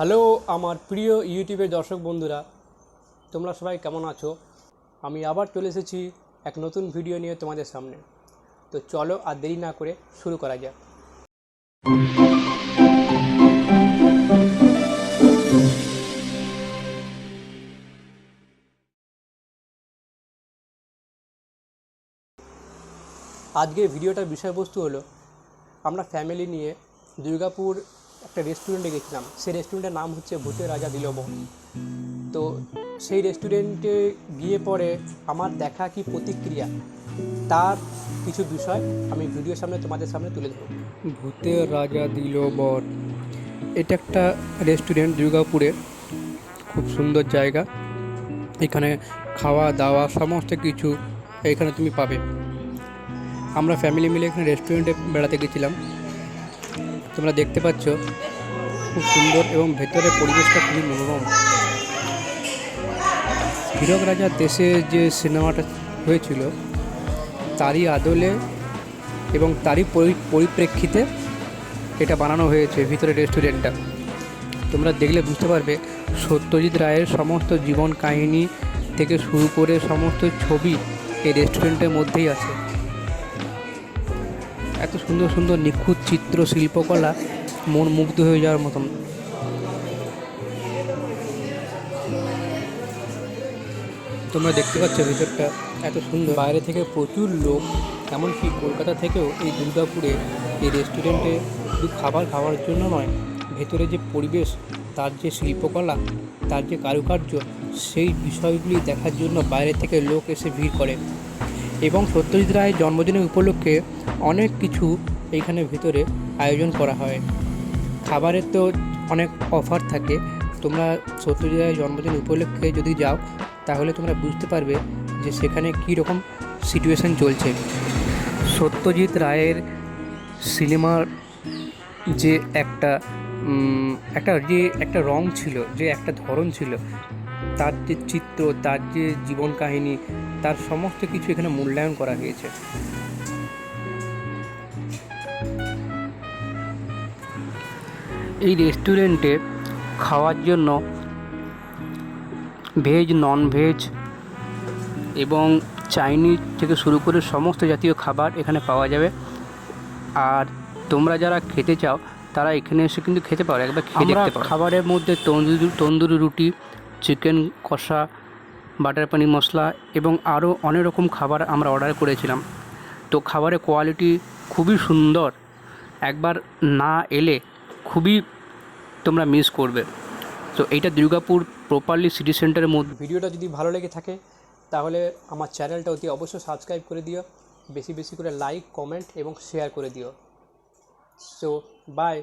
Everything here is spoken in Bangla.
হ্যালো, আমার প্রিয় ইউটিউবের দর্শক বন্ধুরা, তোমরা সবাই কেমন আছো? আমি আবার চলে এসেছি এক নতুন ভিডিও নিয়ে তোমাদের সামনে। তো চলো আর দেরি না করে শুরু করা যাক। আজকের ভিডিওটার বিষয়বস্তু হলো, আমরা ফ্যামিলি নিয়ে দুর্গাপুর একটা রেস্টুরেন্টে গেছিলাম। সেই রেস্টুরেন্টের নাম হচ্ছে ভূতের রাজা দিলবন তো সেই রেস্টুরেন্টে গিয়ে পরে আমার দেখা কি প্রতিক্রিয়া, তার কিছু বিষয় আমি ভিডিওর সামনে তোমাদের সামনে তুলে ধরব। ভূতের রাজা দিলবর এটা একটা রেস্টুরেন্ট দুর্গাপুরের, খুব সুন্দর জায়গা। এখানে খাওয়া দাওয়া সমস্ত কিছু এখানে তুমি পাবে। আমরা ফ্যামিলি মিলে এখানে রেস্টুরেন্টে বেড়াতে গেছিলাম। তোমরা দেখতে পাচ্ছ, খুব সুন্দর এবং ভেতরের পরিবেশটা খুবই মনোরম। হীরক রাজার দেশে যে সিনেমাটা হয়েছিল, তারই আদলে এবং তারই পরি- পরিপ্রেক্ষিতে এটা বানানো হয়েছে ভিতরে রেস্টুরেন্টটা। তোমরা দেখলে বুঝতে পারবে, সত্যজিৎ রায়ের সমস্ত জীবন কাহিনী থেকে শুরু করে সমস্ত ছবি এই রেস্টুরেন্টের মধ্যেই আছে। এত সুন্দর সুন্দর নিখুঁত চিত্র, শিল্পকলা, মন মুগ্ধ হয়ে যাওয়ার মতন। তোমরা দেখতে পাচ্ছ ভিতরটা এত সুন্দর। বাইরে থেকে প্রচুর লোক, এমনকি কলকাতা থেকেও এই দুর্গাপুরে এই রেস্টুরেন্টে শুধু খাবার খাওয়ার জন্য নয়, ভেতরে যে পরিবেশ, তার যে শিল্পকলা, তার যে কারুকার্য, সেই বিষয়গুলি দেখার জন্য বাইরে থেকে লোক এসে ভিড় করে। এবং সত্যজিৎ রায়ের জন্মদিনের উপলক্ষে অনেক কিছু এইখানে ভিতরে আয়োজন করা হয়। খাবারের তো অনেক অফার থাকে। তোমরা সত্যজিৎ রায়ের জন্মদিন উপলক্ষে যদি যাও, তাহলে তোমরা বুঝতে পারবে যে সেখানে কী রকম সিচুয়েশান চলছে। সত্যজিৎ রায়ের সিনেমার যে একটা একটা যে একটা রং ছিল, যে একটা ধরন ছিল, তার যে চিত্র, তার যে জীবন কাহিনী তার সমস্ত কিছু এখানে মূল্যায়ন করা হয়েছে। এই রেস্টুরেন্টে খাওয়ার জন্য ভেজ নন ভেজ এবং চাইনিজ থেকে শুরু করে সমস্ত জাতীয় খাবার এখানে পাওয়া যাবে। আর তোমরা যারা খেতে চাও তারা এখানে এসে কিন্তু খেতে পারো একবার খেয়ে দেখতে পারো। খাবারের মধ্যে তন্দুরি তন্দুরি রুটি চিকেন কষা বাটার পানির মশলা এবং আরও অনেক রকম খাবার আমরা অর্ডার করেছিলাম। তো খাবারের কোয়ালিটি খুবই সুন্দর। একবার না এলে খুবই তোমরা মিস করবে। তো এইটা দুর্গাপুর প্রপারলি সিটি সেন্টারের মধ্যে। ভিডিওটা যদি ভালো লেগে থাকে, তাহলে আমার চ্যানেলটা অতি অবশ্যই সাবস্ক্রাইব করে দিও। বেশি বেশি করে লাইক, কমেন্ট এবং শেয়ার করে দিও। So by